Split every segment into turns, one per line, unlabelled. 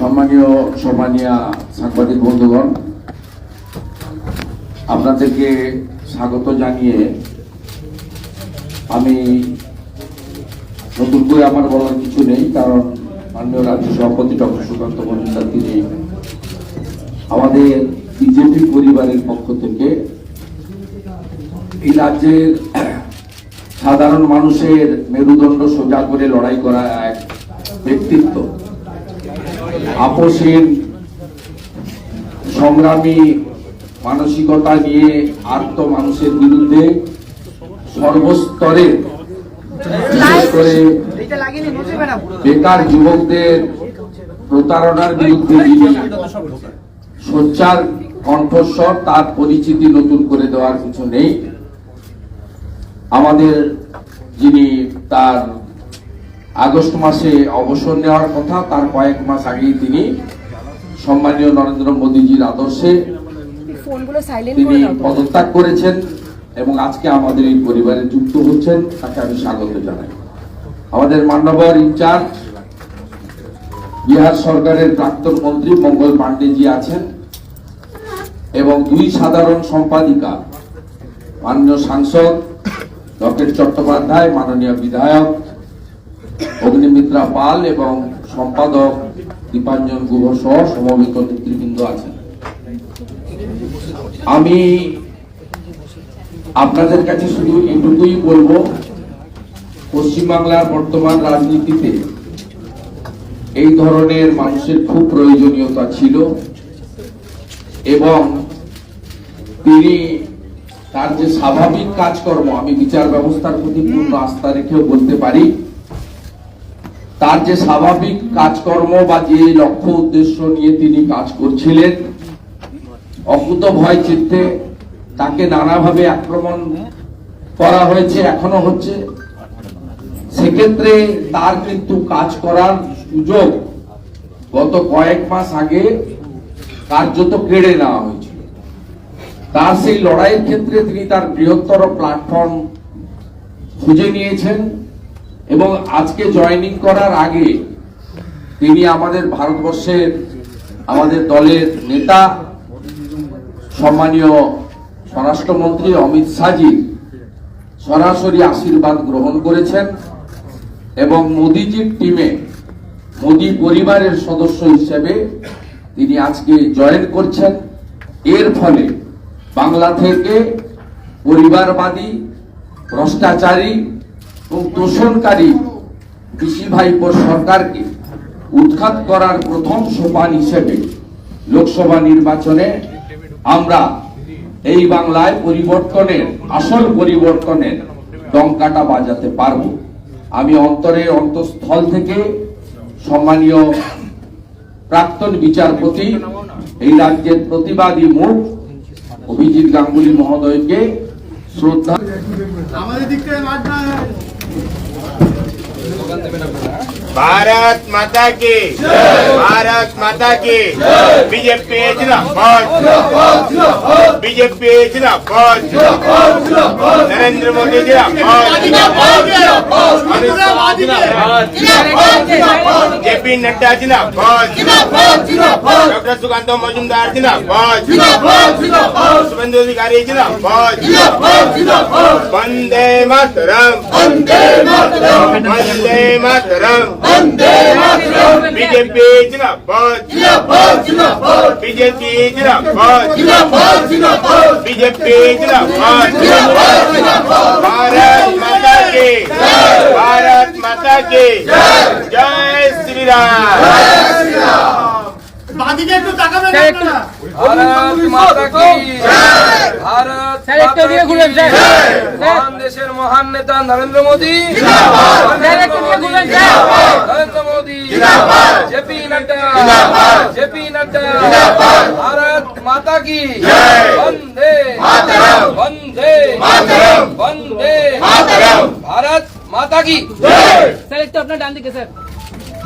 সম্মানীয় সম্মানীয় সাংবাদিক বন্ধুগণ, আপনাদেরকে স্বাগত জানিয়ে আমি নতুন করে আমার বলার কিছু নেই, কারণ মাননীয় রাজ্য সভাপতি ডক্টর সুকান্ত মজুমদার তিনি আমাদের বিজেপি পরিবারের পক্ষ থেকে এই রাজ্যের সাধারণ মানুষের মেরুদণ্ড সোজা করে লড়াই করা এক ব্যক্তিত্ব। আপোষহীন, সংগ্রামী মানসিকতা নিয়ে আর্ত মানুষের বিরুদ্ধে সর্বস্তরে বিশেষ করে বেকার যুবকদের প্রতারণার বিরুদ্ধে যিনি সোচ্চার কণ্ঠস্বর, তার পরিচিতি নতুন করে দেওয়ার কিছু নেই। আমাদের যিনি তার আগস্ট মাসে অবসর নেওয়ার কথা তার কয়েক মাস আগেই তিনি সম্মানীয় নরেন্দ্র মোদীজির আদর্শে তিনি। পদত্যাগ করেছেন এবং আজকে আমাদের এই পরিবারে যুক্ত হচ্ছেন তাকে আমি স্বাগত জানাই আমাদের মান্যবর ইনচার্জ বিহার সরকারের প্রাক্তন মন্ত্রী মঙ্গল পাণ্ডেজি আছেন এবং দুই সাধারণ সম্পাদিকা মাননীয় সাংসদ ডক্টর চট্টোপাধ্যায় মাননীয় বিধায়ক অগ্নিমিত্রা পাল এবং সম্পাদক দীপাঞ্জন গুহ সহ সমবেত নেতৃবৃন্দ আছেন। আমি আপনাদের কাছে শুধু এটুকুই বলব, পশ্চিমবাংলার বর্তমান রাজনীতিতে এই ধরনের মানুষের খুব প্রয়োজনীয়তা ছিল এবং তিনি তার যে স্বাভাবিক কাজকর্ম, আমি বিচার ব্যবস্থার প্রতি পূর্ণ আস্থা রেখেও বলতে পারি তার যে স্বাভাবিক কাজকর্ম বা যে লক্ষ্য উদ্দেশ্য নিয়ে তিনি কাজ করছিলেন অকুত ভয় চিত্তে তাকে নানাভাবে আক্রমণ করা হয়েছে, এখনও হচ্ছে। সেক্ষেত্রে তার কিন্তু কাজ করার সুযোগ গত কয়েক মাস আগে কার্যত কেড়ে নেওয়া হয়েছিল। তার সেই লড়াইয়ের ক্ষেত্রে তিনি তার বৃহত্তর প্ল্যাটফর্ম খুঁজে নিয়েছেন। এবং আজকে জয়েনিং করার আগে তিনি আমাদের ভারতবর্ষের আমাদের দলের নেতা, সম্মানীয় স্বরাষ্ট্রমন্ত্রী অমিত শাহজি সরাসরি আশীর্বাদ গ্রহণ করেছেন এবং মোদিজির টিমে মোদি পরিবারের সদস্য হিসেবে তিনি আজকে জয়েন করছেন। এর ফলে বাংলা থেকে পরিবারবাদী, ভ্রষ্টাচারী এবং তোষণকারী কৃষি ভাইপোর সরকারকে উৎখাত করার প্রথম সোপান হিসেবে লোকসভা নির্বাচনে আমরা এই বাংলায় পরিবর্তনের, আসল পরিবর্তনের ডঙ্কাটা বাজাতে পারব। আমি অন্তরের অন্তঃস্থল থেকে সম্মানীয় প্রাক্তন বিচারপতি, এই রাজ্যের প্রতিবাদী মুখ অভিজিৎ গাঙ্গুলি মহোদয়কে শ্রদ্ধা
আমাদের দিক থেকে মাঠ না
भारत माता की। भारत माता की। बीजेपी जिंदाबाद। बीजेपी जिंदाबाद। नरेंद्र मोदी जिंदाबाद। जेपी नड्डा जिंदाबाद। डॉक्टर सुकांत मजुमदार जिंदाबाद। शुभेंदु अधिकारी जिंदाबाद। वंदे मातरम। वंदे मातरम। बीजेपी जिंदाबाद बीजेपी जिंदाबाद बीजेपी जिंदाबाद भारत माता की भारत माता की जय श्री राम
বাদিকে একটু তাকাবেন
স্যার, একটু-
আপনারা
ভারত মাতা কি ভারত
দিয়ে ঘুরেন,
দেশের মহান নেতা নরেন্দ্র মোদী।
স্যার, একটু দিয়ে ঘুরেন, sir.
Narendra Modi. JP Nadda. JP Nadda. Bharat Mata কি? বন্দে। বন্দে। বন্দে। ভারত মাতা কি?
স্যার একটু আপনার ডান দিকে স্যার।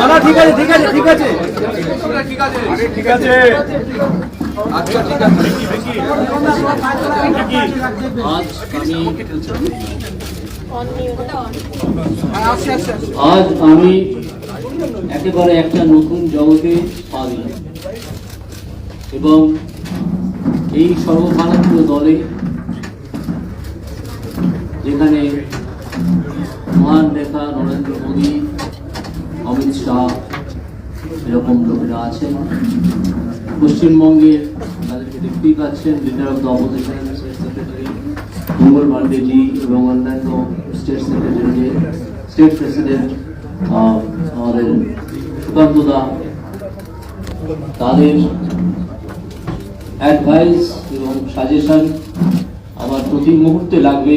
না ঠিক আছে ঠিক আছে ঠিক আছে
ঠিক আছে আচ্ছা ঠিক আছে।
আজ আমি একেবারে একটা নতুন জগতে পা দিলাম। এবং এই সর্বভারতীয় দলে যেখানে মহান নেতা নরেন্দ্র মোদী, অমিত শাহ এরকম লোকেরা আছেন। পশ্চিমবঙ্গের তাদেরকে দেখতেই পাচ্ছেন leader of the opposition Mangal Pandeyji এবং অন্যান্য স্টেট সেক্রেটারি স্টেট প্রেসিডেন্ট আমাদের সুকান্ত দা, তাদের অ্যাডভাইস এবং সাজেশন আমার প্রতি মুহূর্তে লাগবে।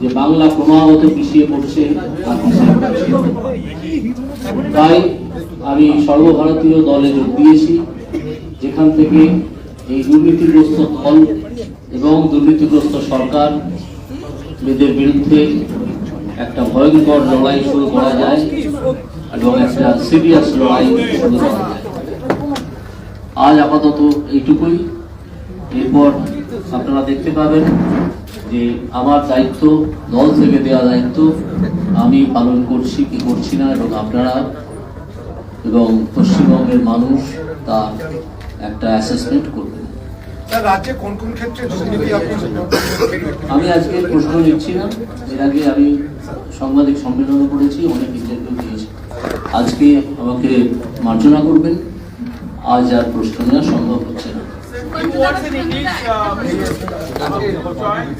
যে বাংলা ক্রমাগত পিছিয়ে পড়ছে। তাই আমি সর্বভারতীয় দলে যোগ দিয়েছি, যেখান থেকে এই দুর্নীতিগ্রস্ত দল এবং দুর্নীতিগ্রস্ত সরকার এদের বিরুদ্ধে একটা ভয়ঙ্কর লড়াই শুরু করা যায় এবং একটা সিরিয়াস লড়াই শুরু করা যায় আজ আপাতত এইটুকুই এরপর আপনারা দেখতে পাবেন যে আমার দায়িত্ব দল থেকে দেওয়া দায়িত্ব আমি পালন করছি কি করছি না এবং আপনারা এবং পশ্চিমবঙ্গের মানুষ তার একটা অ্যাসেসমেন্ট করবেন। আমি আজকে প্রশ্ন নিচ্ছি না। এর আগে আমি সাংবাদিক সম্মেলনে করেছি অনেক ইন্টারভিউ দিয়েছি। আজকে আমাকে মার্জনা করবেন। আজ আর প্রশ্ন নেওয়া সম্ভব হচ্ছে না।
two words in English, uh, choice,